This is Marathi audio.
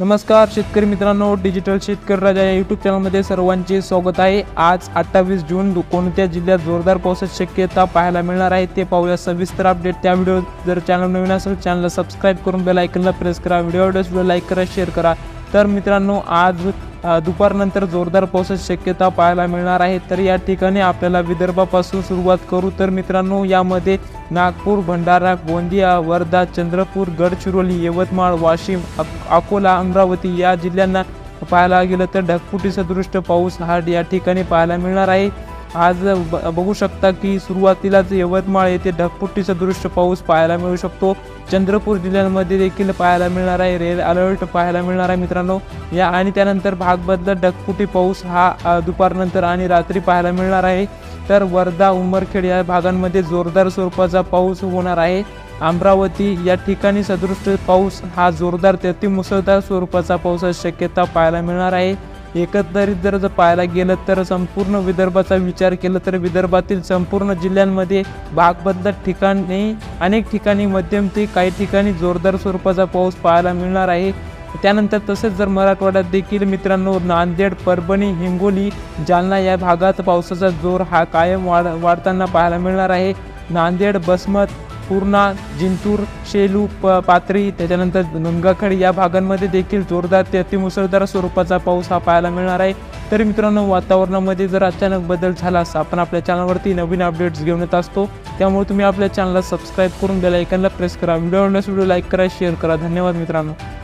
नमस्कार शेतकरी मित्रांनो डिजिटल शेतकरी राजा या यूट्यूब चॅनलमध्ये सर्वांचे स्वागत आहे. आज अठ्ठावीस जून कोणत्या जिल्ह्यात जोरदार पावसाची शक्यता पाहायला मिळणार आहे ते पाहूया. सविस्तर अपडेट त्या व्हिडिओ जर चॅनल नवीन असेल चॅनलला सबस्क्राईब करून बेल आयकनला प्रेस करा. व्हिडिओ व्हिडिओ लाईक करा शेअर करा. तर मित्रांनो आज दुपारनंतर जोरदार पावसाची शक्यता पाहायला मिळणार आहे. तर या ठिकाणी आपल्याला विदर्भापासून सुरुवात करू. तर मित्रांनो यामध्ये नागपूर भंडारा गोंदिया वर्धा चंद्रपूर गडचिरोली यवतमाळ वाशिम अकोला अमरावती या जिल्ह्यांना पाहायला गेलं तर ढगफुटी सदृष्ट पाऊस हा या ठिकाणी पाहायला मिळणार आहे. आज ब- बघू शकता की सुरुवातीलाच यवतमाळ येथे ढगफुटी दृश्य पाऊस पाहायला मिळू शकतो. चंद्रपूर जिल्ह्यांमध्ये देखील पाहायला मिळणार आहे. रेड अलर्ट पाहायला मिळणार आहे मित्रांनो. या आणि त्यानंतर भाग बदलत पाऊस हा दुपारनंतर आणि रात्री पाहायला मिळणार आहे. तर वर्धा उमरखेड या भागांमध्ये जोरदार स्वरूपाचा पाऊस होणार आहे. अमरावती या ठिकाणी सदृष्ट पाऊस हा जोरदार ते अतिमुसळधार स्वरूपाचा पावसाची शक्यता पाहायला मिळणार आहे. एकंदरीत जर जर पाहायला गेलं तर संपूर्ण विदर्भाचा विचार केला तर विदर्भातील संपूर्ण जिल्ह्यांमध्ये भागबदलत ठिकाणी अनेक ठिकाणी मध्यम ते काही ठिकाणी जोरदार स्वरूपाचा पाऊस पाहायला मिळणार आहे. त्यानंतर तसेच जर मराठवाड्यात देखील मित्रांनो नांदेड परभणी हिंगोली जालना या भागात पावसाचा जोर हा कायम वाढ वाढताना पाहायला मिळणार आहे. नांदेड बसमत पूर्णा जिंतूर शेलू प पाथरी त्याच्यानंतर गंगाखेड या भागांमध्ये देखील जोरदार ते अतिमुसळधार स्वरूपाचा पाऊस हा पाहायला मिळणार आहे. तरी मित्रांनो वातावरणामध्ये जर अचानक बदल झालास आपण आपल्या चॅनलवरती नवीन अपडेट्स घेऊन येत असतो. त्यामुळे तुम्ही आपल्या चॅनलला सबस्क्राईब करून बेल आयकनला प्रेस करा. व्हिडिओ व्हिडिओ लाईक करा शेअर करा. धन्यवाद मित्रांनो.